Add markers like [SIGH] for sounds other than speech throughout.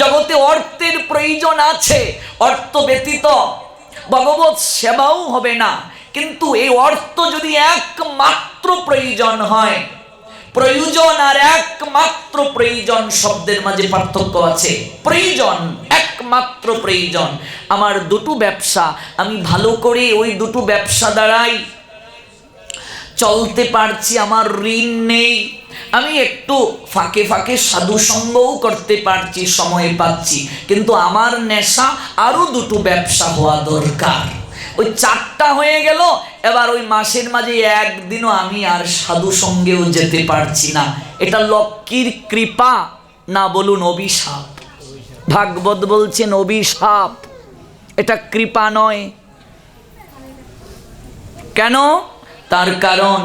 জগতে অর্থের প্রয়োজন আছে, অর্থ ব্যতীত ভগবত সেবাও হবে না। কিন্তু এই অর্থ যদি একমাত্র প্রয়োজন হয়, প্রয়োজন আর একমাত্র প্রয়োজন শব্দের মাঝে পার্থক্য আছে। প্রয়োজন, একমাত্র প্রয়োজন। আমার দুটো ব্যবসা, আমি ভালো করে ওই দুটো ব্যবসা দ্বারাই চলতে পারছি, আমার ঋণ নেই। আমি একটু ফাঁকে ফাঁকে সাধু সঙ্গও করতে পারছি, সময় পাচ্ছি। কিন্তু আমার নেশা আরও দুটো ব্যবসা হওয়া দরকার। ওই চারটা হয়ে গেল, এবার ওই মাসের মাঝে একদিনও আমি আর সাধু সঙ্গেও যেতে পারছি না। এটা লক্ষ্মীর কৃপা, না বলুন অভিশাপ। ভাগবত বলছেন অভিশাপ। এটা কৃপা নয়। কেন? তার কারণ,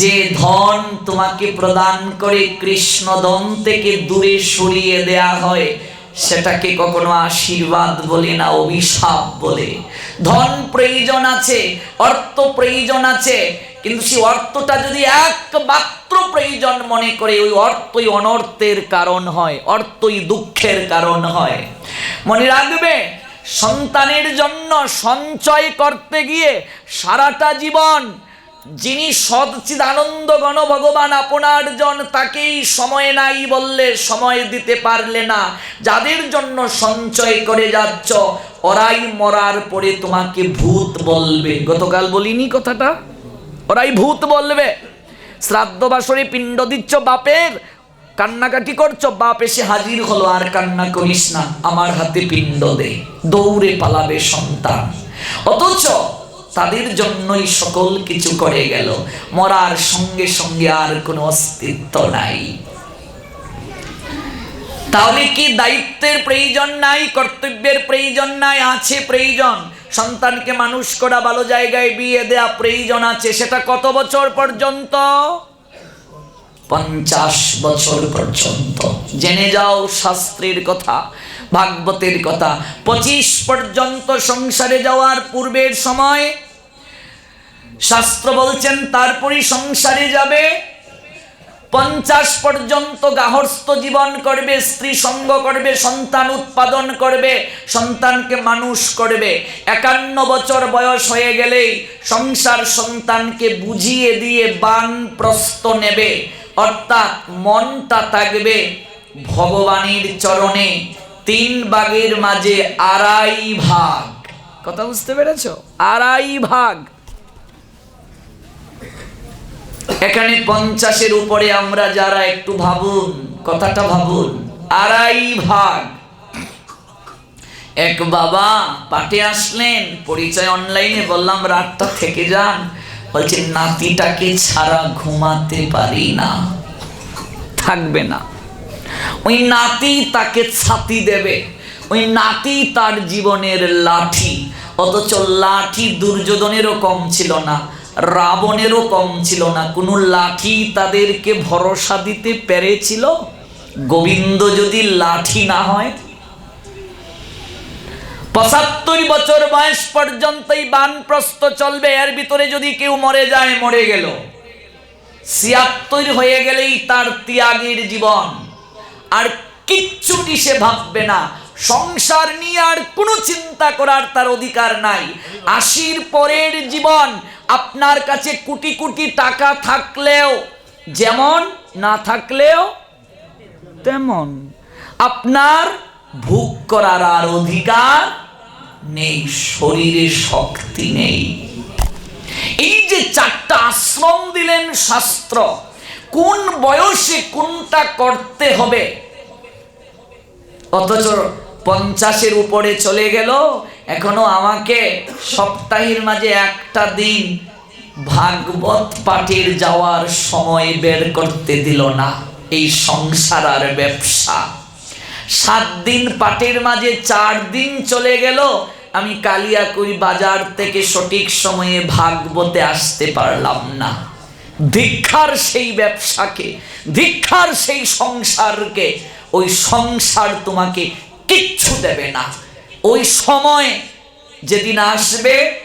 যে ধন তোমাকে প্রদান করে কৃষ্ণদন থেকে দূরে সরিয়ে দেয়া হয়, সেটাকে কখনো আশীর্বাদ বলে না অভিশাপ বলে। ধন প্রয়োজন আছে, অর্থ প্রয়োজন আছে, কিন্তু সেই অর্থটা যদি একমাত্র প্রয়োজন মনে করে, ওই অর্থই অনর্থের কারণ হয়, অর্থই দুঃখের কারণ হয়। মনে রাখবে, সন্তানের জন্য সঞ্চয় করতে গিয়ে সারাটা জীবন যিনি সদচিদ আনন্দ গণ ভগবান আপনার জন তাকেই সময় নাই বললে সময় দিতে পারলে না। যাদের জন্য সঞ্চয় করে যাচ্ছ, ওরাই মরার পরে তোমাকে ভূত বলবে। গতকাল বলিনি কথাটা? ওরাই ভূত বলবে। শ্রাদ্ধ বাসরে পিণ্ড দিচ্ছ বাপের, কান্নাকাটি করছ, বাপ এসে হাজির হলো, আর কান্না করিস না, আমার হাতে পিণ্ড দে, দৌড়ে পালাবে সন্তান। অথচ তাদের জন্যই সকল কিছু করে গেল। মরার সঙ্গে সঙ্গে আর কোনো অস্তিত্ব নাই। তাহলে কি দায়িত্বের প্রয়োজন নাই, কর্তব্যের প্রয়োজন নাই? আছে প্রয়োজন। সন্তানকে মানুষ করা ভালো জায়গায় বিয়ে দেয়া প্রয়োজন আছে। সেটা কত বছর পর্যন্ত? পঞ্চাশ বছর পর্যন্ত। জেনে যাও শাস্ত্রের কথা। ভাগবতের কথা। পঁচিশ পর্যন্ত সংসারে যাওয়ার পূর্বের সময় শাস্ত্র বলছেন, তারপরই সংসারে যাবে। পঞ্চাশ পর্যন্ত গাহস্থ জীবন করবে, স্ত্রী সঙ্গ করবে, সন্তান উৎপাদন করবে, সন্তানকে মানুষ করবে। একান্ন বছর বয়স হয়ে গেলেই সংসার সন্তানকে বুঝিয়ে দিয়ে বান প্রস্ত নেবে। অর্থাৎ মনটা থাকবে ভগবানের চরণে। তিন ভাগের মাঝে আড়াই ভাগ। কথা বুঝতে পেরেছ? আড়াই ভাগ। এখানে পঞ্চাশের উপরে আমরা যারা একটু ভাবুন কথাটা ভাবুন আড়াই ভাগ। এক বাবা পাটে আসলেন পরিচয় অনলাইনে বললাম রাতটা থেকে যান। বলছে নাতিটাকে ছাড়া ঘুমাতে পারি না। থাকবে না। ওই নাতি তাকে ছাতি দেবে। ওই নাতি তার জীবনের লাঠি। অথচ লাঠি দুর্যোধনেরও কম ছিল না, রাবণেরও কম ছিল না। কোনো লাঠি তাদেরকে ভরসা দিতে পেরেছিল? গোবিন্দ যদি লাঠি না হয়? পঁচাত্তর বছর বয়স পর্যন্তই বানপ্রস্ত চলবে। এর ভিতরে যদি কেউ মরে যায়, মরে গেল। ছিয়াত্তর হয়ে গেলেই তার ত্যাগের জীবন। আর কিচ্ছুটি সে ভাববে না। সংসার নিয়ে আর কোনো চিন্তা করার তার অধিকার নাই। আশির পরের জীবন আপনার কাছে কোটি কোটি টাকা থাকলেও, যেমন না থাকলেও, তেমন আপনার ভোগ করার আর অধিকার নেই, শরীরে শক্তি নেই। এই যে চারটা আশ্রম দিলেন শাস্ত্র কোন বয়সে কোনটা করতে হবে? অথচ পঞ্চাশের উপরে চলে গেল, এখনও আমাকে সপ্তাহের মাঝে একটা দিন ভাগবত পাঠের যাওয়ার সময় বের করতে দিল না, এই সংসার আর ব্যবসা। সাত দিন পাটের মাঝে চার দিন চলে গেল, আমি কালিয়াকুড়ি বাজার থেকে সঠিক সময়ে ভাগবতে আসতে পারলাম না। দীক্ষার সেই ব্যবসাকে, দীক্ষার সেই সংসারকে, ওই সংসার তোমাকে কিচ্ছু দেবে না। ওই সময় যেদিন আসবে,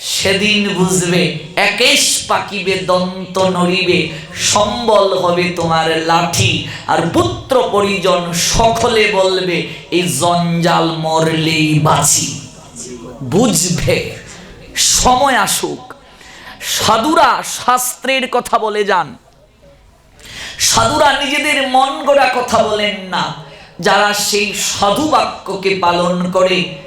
সেদিন বুঝবে, একেশ পাকিবে, দন্ত নড়িবে, সম্বল হবে তোমার লাঠি। আর পুত্র পরিজন সকলে বলবে, এই জঞ্জাল মরলেই বাঁচি। বুঝবে, সময় আসুক। সাধুরা শাস্ত্রের কথা বলে যান। সাধুরা নিজেদের মন গড়া কথা বলেন না। যারা সেই সাধু বাক্যকে পালন করে,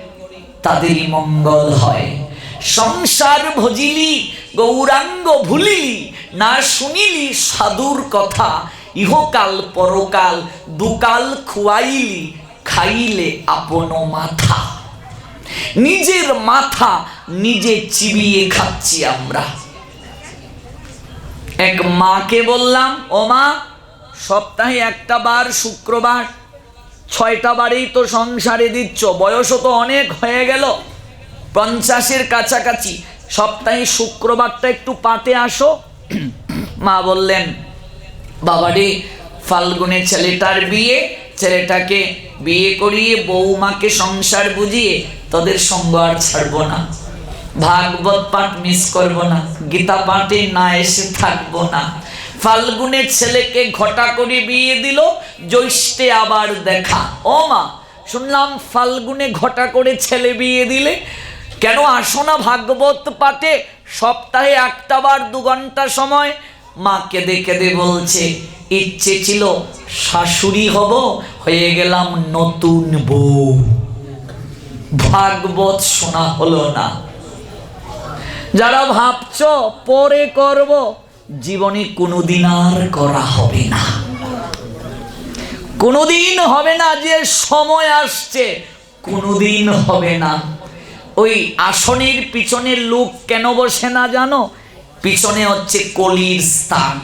তাদেরই মঙ্গল হয়। সংসার ভজিলি, গৌরাঙ্গ ভুলিলি, না শুনিলি সাধুর কথা, ইহকাল পরকাল দুকাল খুয়াইলি, খাইলে আপন মাথা। নিজের মাথা নিজে চিবিয়ে খাচ্ছি আমরা। এক মাকে বললাম, ও মা, সপ্তাহে একটা বার শুক্রবার, ছয়টা বারেই তো সংসারে দিচ্ছ, বয়সও তো অনেক হয়ে গেল। পঞ্চাশের কাছাকাছি, সপ্তাহে শুক্রবারটা একটু পাতে আসো। [CLEARS THROAT] মা বললেন, বাবারে ফাল্গুনে ছেলেটার বিয়ে, ছেলেটাকে বিয়ে করিয়ে বৌমাকে সংসার বুঝিয়ে তাদের সঙ্গ আর ছাড়বো না। ভাগবত পাঠ মিস করব না, গীতা পাঠে না এসে থাকব না। ফাল্গুনের ছেলেকে ঘটা করে বিয়ে দিল, জ্যৈষ্ঠে আবার দেখা। ও মা, শুনলাম ফাল্গুনে ঘটা করে ছেলে বিয়ে দিলে। কেন আসো না ভাগবত পাঠে? সপ্তাহে একটা বার দু ঘণ্টা সময়। মা কেঁদে কেঁদে বলছে, ইচ্ছে ছিল শাশুড়ি হব, হয়ে গেলাম নতুন বউ। ভাগবত শোনা হলো না। যারা ভাবছ পরে করব, জীবনে কোনোদিন আর করা হবে না। কোনোদিন হবে না যে সময় আসছে, কোনোদিন হবে না। ওই আসনের পিছনের লোক কেন বসে না জানো? পিছনে হচ্ছে কলির স্থান।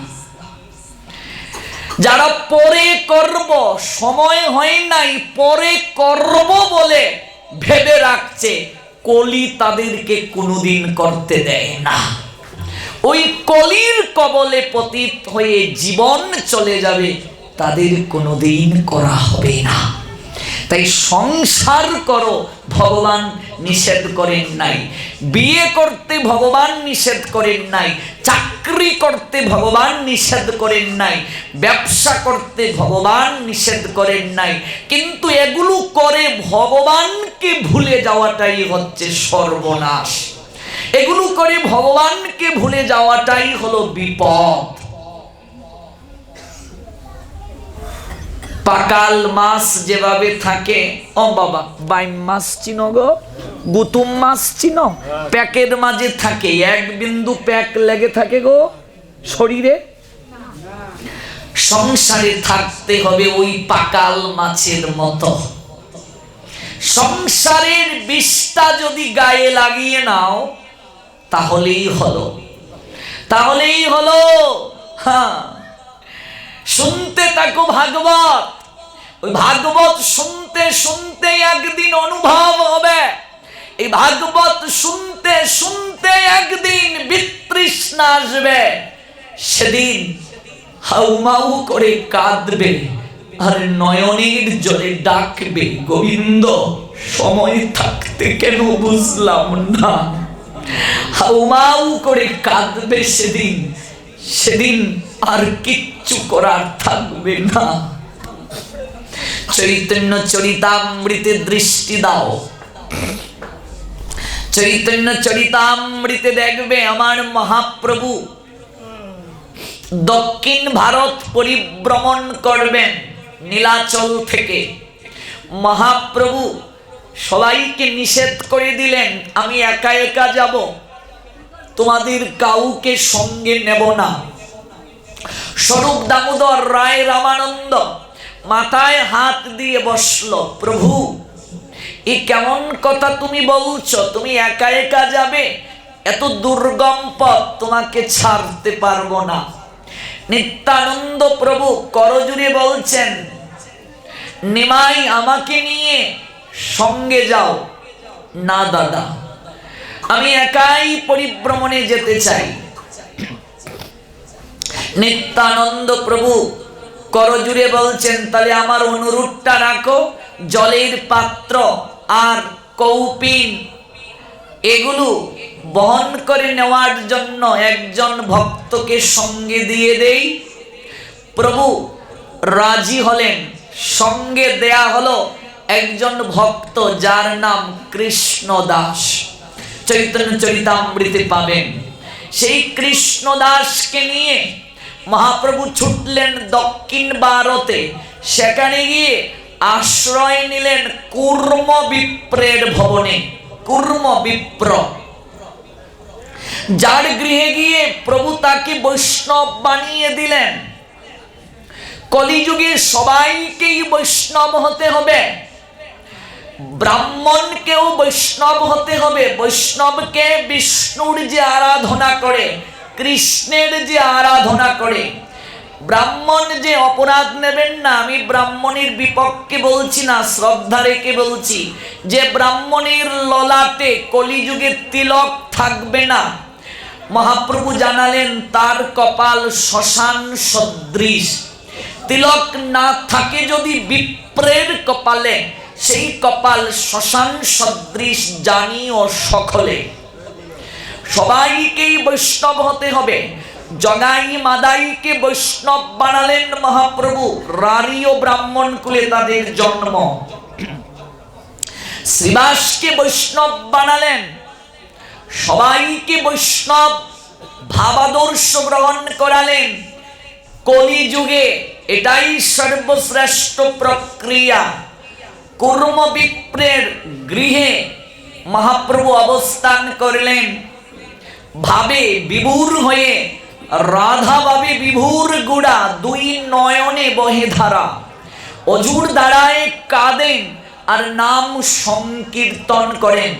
যারা পরে করব, সময় হয় নাই, পরে করব বলে ভেবে রাখছে। কলি তাদেরকে কোনোদিন করতে দেয় না। ওই কলির কবলে পতিত হয়ে জীবন চলে যাবে, তাদের কোনোদিন করা হবে না। তাই সংসার করো, ভগবান নিষেধ করেন নাই। বিয়ে করতে ভগবান নিষেধ করেন নাই। চাকরি করতে ভগবান নিষেধ করেন নাই। ব্যবসা করতে ভগবান নিষেধ করেন নাই। কিন্তু এগুলো করে ভগবানকে ভুলে যাওয়াটাই হচ্ছে সর্বনাশ। এগুলো করে ভগবানকে ভুলে যাওয়াটাই হলো বিপদ। পাকাল মাছ যেভাবে থাকে, ও বাবা, বাইম মাছ চিনো গো, গুতুম মাছ চিনো প্যাকের মাঝে থাকে, এক বিন্দু প্যাক লেগে থাকে গো শরীরে। সংসারে থাকতে হবে ওই পাকাল মাছের মতো। সংসারের বিষটা যদি গায়ে লাগিয়ে নাও, তাহলেই হলো। তাহলেই হলো হ্যাঁ শুনতে থাকো ভাগবত। ওই ভাগবত শুনতে শুনতে একদিন অনুভব হবে। এই ভাগবত শুনতে শুনতে একদিন বিতৃষ্ণা আসবে। সেদিন হাউমাউ করে কাঁদবে আর নয়নের জলে ডাকবে, গোবিন্দ, সময় থাকতে কেন বুঝলাম না? হাউমাউ করে কাঁদবে সেদিন। সেদিন আর কিচ্ছু করার থাকবে না। চৈতন্য চরিতামৃতে দৃষ্টি দাও। চৈতন্য চরিতামৃতে দেখবে আমার মহাপ্রভু। দক্ষিণ ভারত পরিভ্রমণ করবেন নীলাচল থেকে। মহাপ্রভু, সবাইকে নিষেধ করে দিলেন, আমি একা একা যাব। তোমাদের কাউকে সঙ্গে নেব না। স্বরূপ দামোদর রায় রামানন্দ মাথায় হাত দিয়ে বসল, প্রভু, এ কেমন কথা তুমি বলছো? তুমি একা একা যাবে? এত দুর্গম পথ তোমাকে ছাড়তে পারব না। নিত্যানন্দ প্রভু করজুড়ে বলছেন, নিমাই আমাকে নিয়ে সঙ্গে যাও। না দাদা, আমি একাই পরিভ্রমণে যেতে চাই। নিত্যানন্দ প্রভু করজুড়ে বলছেন, তাহলে আমার অনুরোধটা রাখো, জলের পাত্র আর কৌপিন, এগুলো বহন করে নেওয়ার জন্য একজন ভক্তকে সঙ্গে দিয়ে দেই। প্রভু রাজি হলেন, সঙ্গে দেয়া হলো একজন ভক্ত যার নাম কৃষ্ণ দাস চৈতন্য চরিতামৃতে পাবেন। সেই কৃষ্ণ দাসকে নিয়ে মহাপ্রভু ছুটলেন দক্ষিণ ভারতে। সেখানে গিয়ে আশ্রয় নিলেন কুর্ম বিপ্রের ভবনে। কুর্ম বিপ্র। যার গৃহে গিয়ে প্রভু তাকে বৈষ্ণব বানিয়ে দিলেন। কলিযুগে সবাইকেই বৈষ্ণব হতে হবে। ব্রাহ্মণকেও বৈষ্ণব হতে হবে। বৈষ্ণবকে বিষ্ণুর যে আরাধনা করে কৃষ্ণের যে আরাধনা করে, ব্রাহ্মণ যে অপরাধ নেবেন না, আমি ব্রাহ্মণের বিপক্ষে বলছি না, শ্রদ্ধা রেখে বলছি যে ব্রাহ্মণের ললাটে কলিযুগে তিলক থাকবে না। মহাপ্রভু জানালেন, তার কপাল শ্মশান সদৃশ। তিলক না থাকে যদি বিপ্রের কপালে, সেই কপাল শ্মশান সদৃশ জানি ও সকলে। সবাইকেই বৈষ্ণব হতে হবে। জগাই মাদাইকে বৈষ্ণব বানালেন মহাপ্রভু, রানী ও ব্রাহ্মণ কুলে তাদের জন্ম। শ্রীবাসকে বৈষ্ণব বানালেন। সবাইকে বৈষ্ণব ভাবাদর্শ গ্রহণ করালেন। কলিযুগে এটাই সর্বশ্রেষ্ঠ প্রক্রিয়া। কর্মবিপ্রের গৃহে মহাপ্রভু অবস্থান করলেন। ভাবে বিভুর হয়ে, রাধা ভাবে বিভুর গুড়া দুই নয়নে বহে ধারা। অজুর দ্বারায় কাঁদেন আর নাম সংকীর্তন করেন।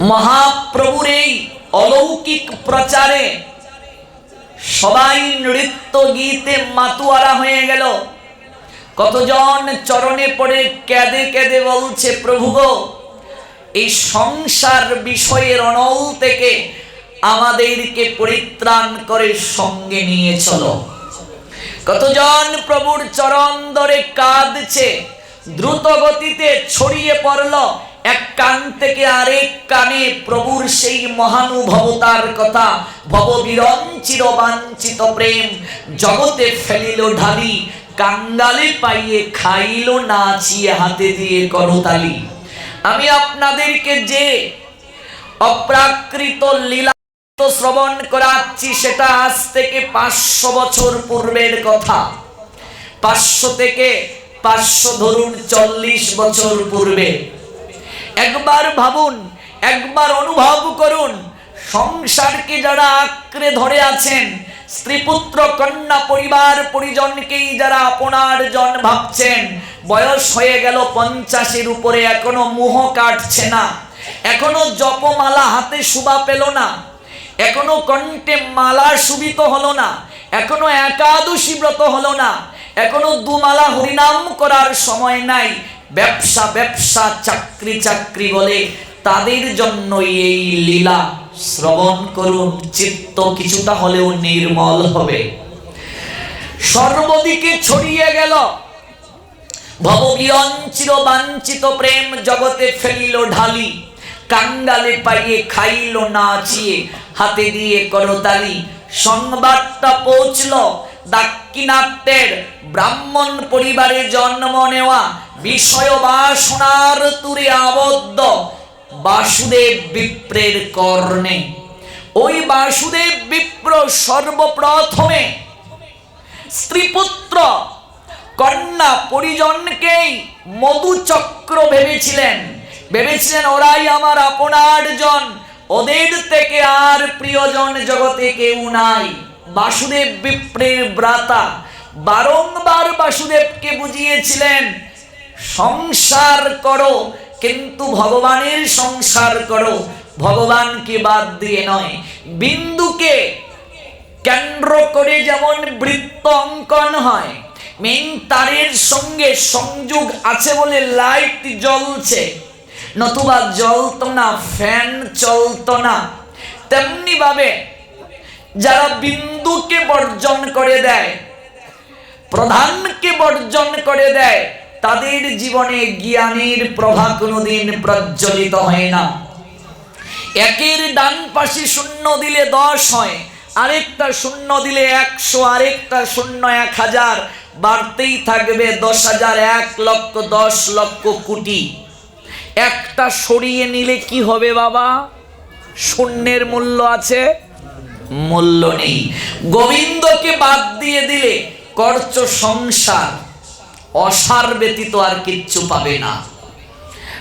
মহাপ্রভুর এই অলৌকিক প্রচারে সবাই নৃত্য গীতে মাতুয়ারা হয়ে গেল। কতজন চরণে পড়ে কেঁদে কেঁদে বলছে, প্রভু গো এই সংসার বিষয়ের অনল থেকে আমাদেরকে পরিত্রাণ করে সঙ্গে নিয়ে চলো। কতজন প্রভুর চরণ ধরে কাঁদছে, দ্রুত গতিতে ছড়িয়ে পড়ল, এক কান থেকে আরেক কানে প্রভুর সেই মহানুভবতার কথা ভববিরঞ্চির বাঞ্ছিত প্রেম, জগতে ফেলিল ঢালি কাঙ্গালে পাইয়ে খাইল, নাচিয়ে হাতে দিয়ে করতালি। আমি আপনাদেরকে যে অপ্রাকৃত লীলা শ্রবণ করাচ্ছি, সেটা আজ থেকে পাঁচশো বছর পূর্বের কথা। পাঁচশো থেকে পাঁচশো ধরুন চল্লিশ বছর পূর্বে। একবার ভাবুন, একবার অনুভব করুন সংসারকে যারা আঁকড়ে ধরে আছেন, স্ত্রীপুত্র, কন্যা, পরিবার, পরিজনকেই যারা আপনার জন ভাবছেন, বয়স হয়ে গেল পঞ্চাশের উপরে, এখনও মুহ কাটছে না, এখনও জপমালা হাতে শুবা পেল না, এখনও কণ্ঠে মালা শুভিত হলো না, এখনও একাদশী ব্রত হলো না, এখনও দুমালা হরিনাম করার সময় নাই, ব্যবসা ব্যবসা, চাকরি চাকরি বলে তাদের জন্যই এই লীলা। শ্রবণ করুন, চিত্ত কিছুটা হলেও নির্মল হবে। সর্বদিকে ছড়িয়ে গেল। ভববিয়ঞ্চির বাঞ্ছিত প্রেম জগতে ফেলিল ঢালি। কাঙ্গালে পাইয়ে খাইল নাচিয়ে, হাতে দিয়ে করতালি। সংবাদটা পৌঁছল দাক্ষিণাত্যের। ব্রাহ্মণ পরিবারে জন্ম নেওয়া। বিষয় বাসনার তুরে আবদ্ধ। বাসুদেব বিপ্রের কর্ণে। ওই বাসুদেব বিপ্র সর্বপ্রথমে। স্ত্রীপুত্র কন্যা পরিজনকেই মধুচক্র ভেবেছিলেন। ভেবেছিলেন, ওরাই আমার আপনার জন। ওদের থেকে আর প্রিয়জন জগতে কেউ নাই। বাসুদেব বিপ্রের ব্রাতা বারংবার বাসুদেবকে বুঝিয়েছিলেন, সংসার করো কিন্তু ভগবানের সংসার করো। ভগবানকে বাদ দিয়ে নয়, বিন্দুকে কেন্দ্র করে যেমন বৃত্ত অঙ্কন হয় মেন তারের সঙ্গে সংযোগ আছে বলে লাইট জ্বলছে। নতুবা জ্বলতো না ফ্যান চলতো না। তেমনি ভাবে যারা বিন্দুকে বর্জন করে দেয়, প্রধানকে বর্জন করে দেয় তাদের জীবনে জ্ঞানের প্রভা কোনোদিন প্রজ্বলিত হয় না। একের ডান পাশে শূন্য দিলে দশ হয়, আরেকটা শূন্য দিলে একশো, আরেকটা শূন্য এক হাজার, বাড়তেই থাকবে দশ হাজার এক লক্ষ, দশ লক্ষ কোটি। একটা সরিয়ে নিলে কি হবে বাবা? শূন্যের মূল্য আছে? মূল্য নেই। গোবিন্দকে বাদ দিয়ে দিলে করছ সংসার। অসার ব্যতীত আর কিচ্ছু পাবে না।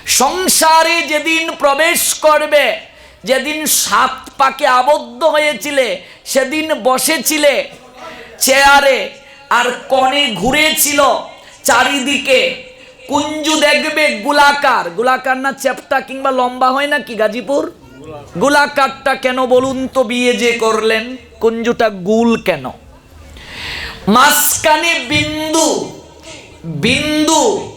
সংসারে যেদিন প্রবেশ করবে, যেদিন সাত পাকে আবদ্ধ হয়েছিলে, সেদিন বসেছিলে, চেয়ারে আর কনে ঘুরেছিল চারিদিকে। কুঞ্জু দেখবে গোলাকার। গোলাকার না চ্যাপটা কিংবা লম্বা হয় না কি, গাজীপুর? গোলাকারটা কেন বলুন তো বিয়ে যে করলেন? কুঞ্জুটা গুল কেন? মাঝখানে বিন্দু বিন্দু।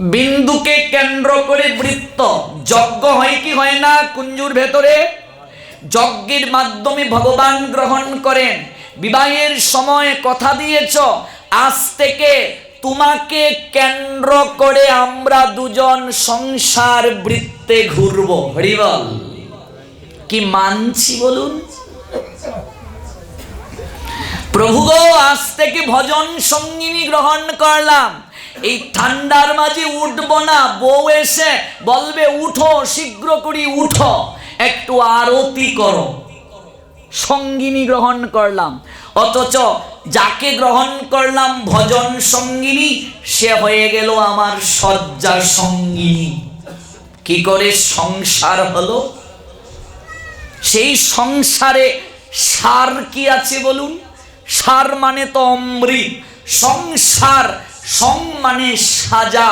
বিন্দুকে কেন্দ্র করে বৃত্ত। যজ্ঞ হয় কি হয় না কুঞ্জুর ভেতরে? যজ্ঞের মাধ্যমে ভগবান গ্রহণ করেন। বিবাহের সময় কথা দিয়েছ, আজ থেকে তোমাকে কেন্দ্র করে আমরা দুজন সংসার বৃত্তে ঘুরবো। হরিবল, কি মানছি বলুন? প্রভু গো আজ থেকে ভজন সঙ্গিনী গ্রহণ করলাম। এই ঠান্ডার মাঝে উঠবো না, বউ এসে বলবে, উঠো, শীঘ্র করি উঠো, একটু আরতি করো। সঙ্গিনী গ্রহণ করলাম। অথচ যাকে গ্রহণ করলাম ভজন সঙ্গিনী, সে হয়ে গেল আমার শয্যা সঙ্গিনী। কি করে সংসার হলো? সেই সংসারে সার কি আছে বলুন? সার মানে তো অমৃত, সংসার সং মানে সাজা।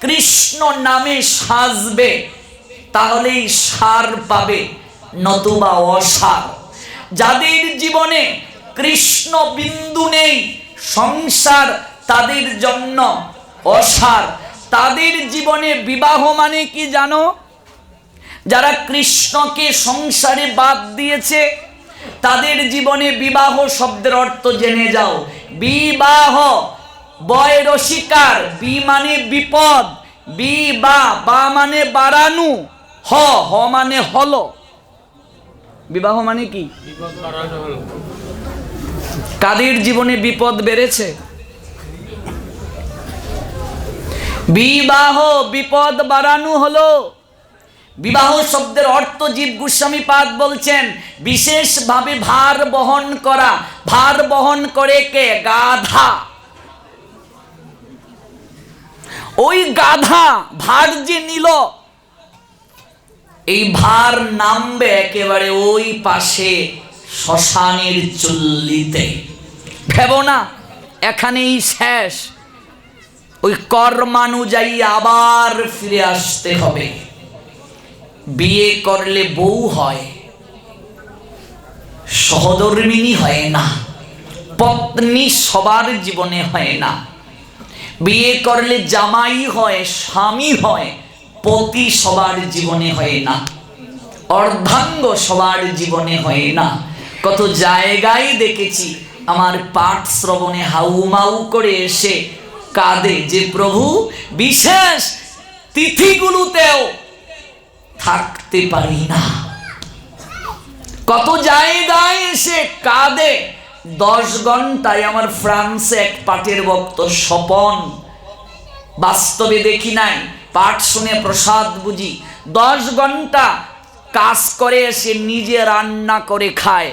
কৃষ্ণ নামে সাজবে, তাহলেই সার পাবে, নতুবা অসার। যাদের জীবনে কৃষ্ণ বিন্দু নেই, সংসার তাদের জন্য অসার। তাদের জীবনে বিবাহ মানে কি জানো? যারা কৃষ্ণকে সংসারে বাদ দিয়েছে তাদের জীবনে বিবাহ শব্দের অর্থ জেনে যাও। বিবাহ বয় রসিকার বি মানে বিপদ বি বা বা মানে বাড়ানু হ হ মানে হলো। বিবাহ মানে কি? কাদের জীবনে বিপদ বেড়েছে? বিবাহ বিপদ বাড়ানো হলো। বিবাহ শব্দের অর্থ জীব গোস্বামী পাদ বলছেন, বিশেষভাবে ভার বহন করা। ভার বহন করে কে? গাধা। ওই গাধা ভার যে নিল, এই ভার নামবে একেবারে ওই পাশে শ্মশানের চুল্লিতে। ভেব না, এখানেই শেষ। ওই কর্মানুযায়ী আবার ফিরে আসতে হবে। বিয়ে করলে বউ হয় সহধর্মিনী হয় না, পত্নী সবার জীবনে হয় না। বিয়ে করলে জামাই হয়, স্বামী হয়, পতি সবার জীবনে হয় না, অর্ধাঙ্গ সবার জীবনে হয় না। কত জায়গায় দেখেছি, আমার পাঠ শ্রবণে হাউমাউ করে এসে কাঁদে যে প্রভু, বিশেষ তিথিগুলোতেও থাকতে পারি না। কত জায়গায় এসে কাঁদে। দশ ঘন্টায় আমার ফ্রান্সে এক পাটের ভক্ত স্বপন। বাস্তবে দেখি নাই, পাঠ শুনে প্রসাদ বুঝি। দশ ঘণ্টা কাজ করে এসে নিজে রান্না করে খায়।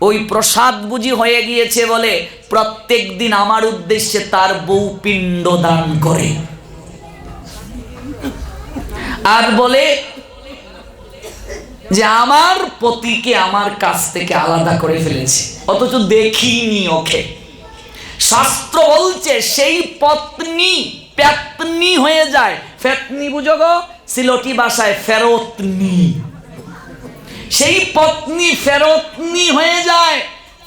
ওই প্রসাদ বুঝি হয়ে গিয়েছে বলে প্রত্যেক দিন আমার উদ্দেশ্যে তার বউ পিণ্ড দান করে। আর বলে যে আমার পতিকে আমার কাছ থেকে আলাদা করে ফেলেছে। অথচ দেখিনি ওকে। শাস্ত্র বলছে, সেই পত্নী প্যাতনি হয়ে যায়। ফেতনি বুঝো গো সিলটি ভাষায় ফেরতনি। সেই পত্নী ফেরতনি হয়ে যায়।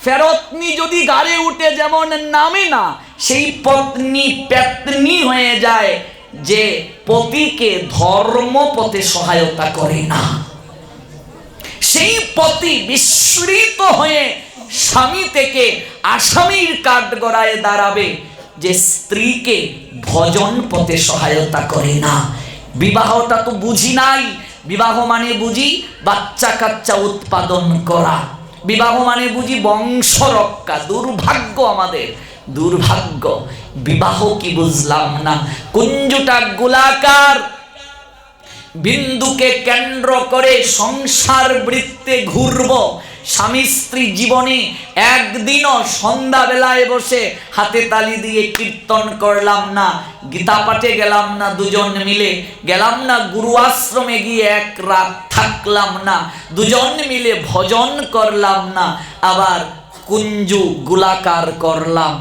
ফেরতনি যদি গাড়ে উঠে যেমন নামে না, সেই পত্নী প্যাতনি হয়ে যায়। যে পতিকে ধর্মপথে সহায়তা করে না। সেই পতি বিস্মৃত হয়ে স্বামী থেকে আসামির কাঠগড়ায় দাঁড়াবে যে স্ত্রীকে ভজন পথে সহায়তা করে না। বিবাহটা তো বুঝি নাই। বিবাহ মানে বুঝি বাচ্চা কাচ্চা উৎপাদন করা। বিবাহ মানে বুঝি বংশ রক্ষা দুর্ভাগ্য আমাদের। দুর্ভাগ্য, বিবাহ কি বুঝলাম না। কুঞ্জুটা গোলাকার, বিন্দুকে কেন্দ্র করে সংসার বৃত্তে ঘুরব। স্বামী স্ত্রী জীবনে একদিনও সন্ধ্যাবেলায় বসে হাতে তালি দিয়ে কীর্তন করলাম না। গীতা পাঠে গেলাম না দুজন মিলে, গেলাম না গুরু আশ্রমে গিয়ে এক রাত থাকলাম না। দুজন মিলে ভজন করলাম না। আবার কুঞ্জু গোলাকার করলাম।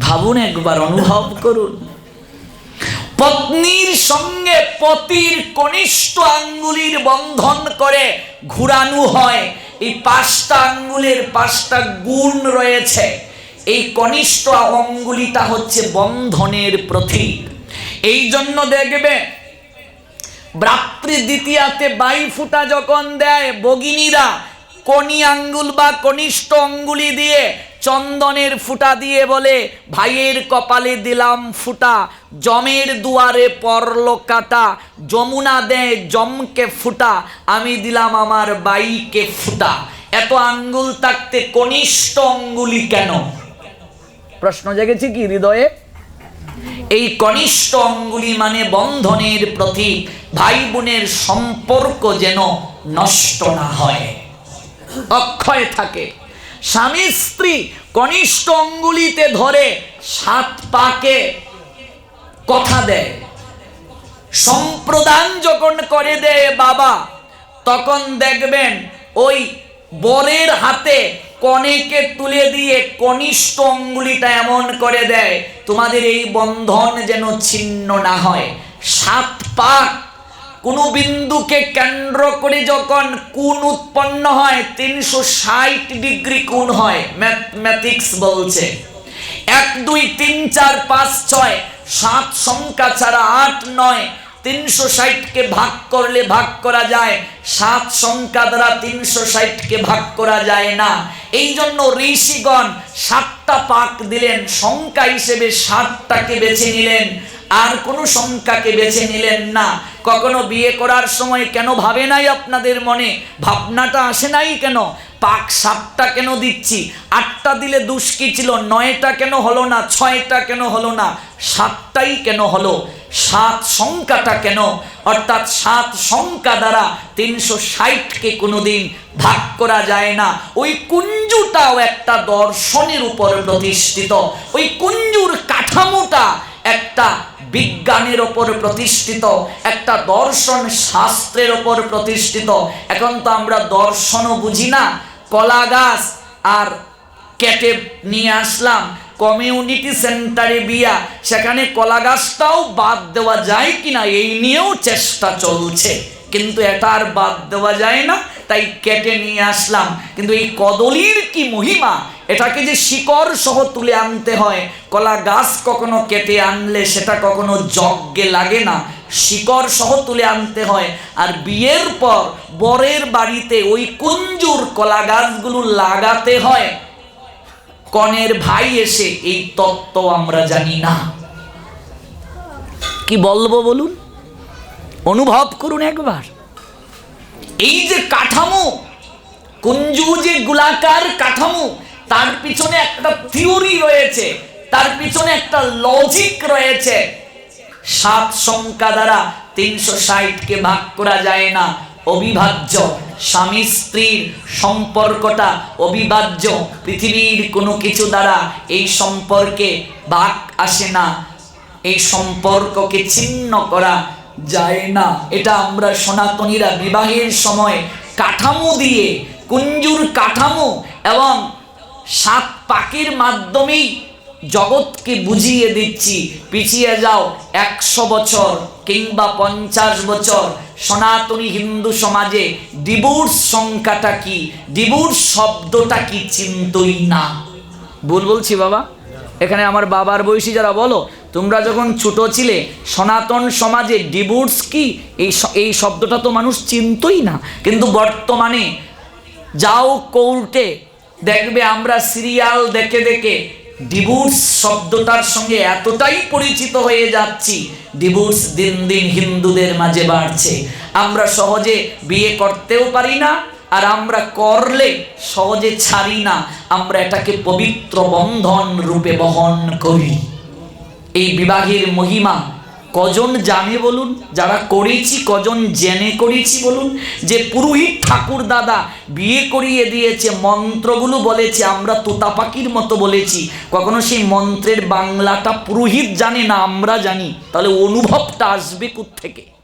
ভাবুন একবার, অনুভব করুন। পত্নীর সঙ্গে পতির কনিষ্ঠ আঙ্গুলির বন্ধন করে ঘুরানো হয়। এই পাঁচটা আঙ্গুলের পাঁচটা গুণ রয়েছে। এই কনিষ্ঠ অঙ্গুলিটা হচ্ছে বন্ধনের প্রতীক। এই জন্য দেখবে ভ্রাতৃ দ্বিতীয়াতে বাই ফুটা যখন দেয় বগিনীরা কনি আঙ্গুল বা কনিষ্ঠ অঙ্গুলি দিয়ে চন্দনের ফুটা দিয়ে বলে, ভাইয়ের কপালে দিলাম ফুটা, জমের দুয়ারে পরল কাটা, যমুনা দেয় জমকে ফুটা, আমি দিলাম আমার বাইকে ফুটা। এত আঙ্গুল থাকতে কনিষ্ঠ অঙ্গুলি কেন? প্রশ্ন জেগেছে কি হৃদয়ে? এই কনিষ্ঠ অঙ্গুলি মানে বন্ধনের প্রতীক ভাই বোনের সম্পর্ক যেন নষ্ট না হয়। অক্ষয় থাকে। স্বামী স্ত্রী কনিষ্ঠ অঙ্গুলিতে ধরে সাত পাকে কথা দেয়। সম্প্রদান যখন করে দেয় বাবা, তখন দেখবেন ওই বরের হাতে কনেকে তুলে দিয়ে কনিষ্ঠ অঙ্গুলিটা এমন করে দেয়, তোমাদের এই বন্ধন যেন ছিন্ন না হয়। সাত পাক কোনো বিন্দুকে কেন্দ্র করে যখন কোন উৎপন্ন হয়, তিনশো ষাট ডিগ্রি কোন হয় ম্যাথমেটিক্স বলছে। এক, দুই, তিন, চার, পাঁচ, ছয়, সাত সংখ্যা ছাড়া আট নয়, তিনশো ষাটকে ভাগ করলে ভাগ করা যায়, সাত সংখ্যা দ্বারা তিনশো ষাটকে ভাগ করা যায় না। এই জন্য ঋষিগণ সাতটা পাক দিলেন, সংখ্যা হিসেবে সাতটাকে বেছে নিলেন। আর কোনো সংখ্যাকে বেছে নিলেন না। কখনো বিয়ে করার সময় কেন ভাবে নাই আপনাদের মনে? ভাবনাটা আসে নাই কেন? পাক সাতটা কেন দিচ্ছি? আটটা দিলে দুষ্কি ছিল? নয়টা কেন হলো না? ছয়টা কেন হলো না? সাতটাই কেন হলো? সাত সংখ্যাটা কেন? অর্থাৎ সাত সংখ্যা দ্বারা তিনশো ষাটকে কোনোদিন ভাগ করা যায় না। ওই কুঞ্জুটাও একটা দর্শনের উপর প্রতিষ্ঠিত। ওই কুঞ্জুর কাঠামোটা একটা বিজ্ঞানের ওপর প্রতিষ্ঠিত, একটা দর্শন শাস্ত্রের ওপর প্রতিষ্ঠিত। এখন তো আমরা দর্শনও বুঝি না। কলা গাছ আর কেটে নিয়ে আসলাম, কমিউনিটি সেন্টারে বিয়া। সেখানে কলা গাছটাও বাদ দেওয়া যায় কিনা এই নিয়েও চেষ্টা চলছে। কিন্তু এটা আর বাদ দেওয়া যায় না। তাই কেটে নিয়ে আসলাম। কিন্তু এই কদলির কি মহিমা? এটাকে যে শিকড় সহ তুলে আনতে হয়, কলা গাছ কখনো কেটে আনলে সেটা কখনো যজ্ঞে লাগে না। শিকড় সহ তুলে আনতে হয়, আর বিয়ের পর বরের বাড়িতে ওই কুঞ্জুর কলা গাছগুলো লাগাতে হয়। কনের ভাই এসে এই তত্ত্ব আমরা জানি না। কি বলব বলুন? অনুভব করুন একবার। এই যে কাঠামো, কুঞ্জু যে গোলাকার কাঠামো, তার পিছনে একটা থিওরি রয়েছে, তার পিছনে একটা লজিক রয়েছে। সাত সংখ্যা দ্বারা তিনশো ষাটকে ভাগ করা যায় না। অবিভাজ্য, স্বামী স্ত্রীর সম্পর্কটা অবিভাজ্য। পৃথিবীর কোনো কিছু দ্বারা এই সম্পর্কে ভাগ আসে না। এই সম্পর্ককে ছিন্ন করা যায় না। এটা আমরা সনাতনীরা বিবাহের সময় কাঠামো দিয়ে, কুঞ্জুর কাঠামো এবং সাত পাখির মাধ্যমেই জগৎকে বুঝিয়ে দিচ্ছি। পিছিয়ে যাও একশো বছর কিংবা পঞ্চাশ বছর। সনাতনী হিন্দু সমাজে ডিভোর্স সংখ্যাটা কি? ডিভোর্স শব্দটা কি চিন্তই না। ভুল বলছি বাবা। এখানে আমার বাবার বয়সী যারা, বলো, তোমরা যখন ছোট ছিলে, সনাতন সমাজে ডিভোর্স কি? এই এই শব্দটা তো মানুষ চিনতই না। কিন্তু বর্তমানে যাও কোর্টে দেখবে আমরা সিরিয়াল দেখে দেখে ডিভোর্স শব্দটার সঙ্গে এতটাই পরিচিত হয়ে যাচ্ছি ডিভোর্স দিন দিন হিন্দুদের মাঝে বাড়ছে। আমরা সহজে বিয়ে করতেও পারি না আর আমরা করলে সহজে ছাড়ি না। আমরা এটাকে পবিত্র বন্ধন রূপে বহন করি। এই বিবাহের মহিমা কজন জানে বলুন? যারা করেছি, কজন জেনে করেছি বলুন? যে পুরোহিত ঠাকুর দাদা বিয়ে করিয়ে দিয়েছে, মন্ত্রগুলো বলেছে, আমরা তোতা পাখির মতো বলেছি। কখনো সেই মন্ত্রের বাংলাটা পুরোহিত জানে না, আমরা জানি। তাহলে অনুভবটা আসবে থেকে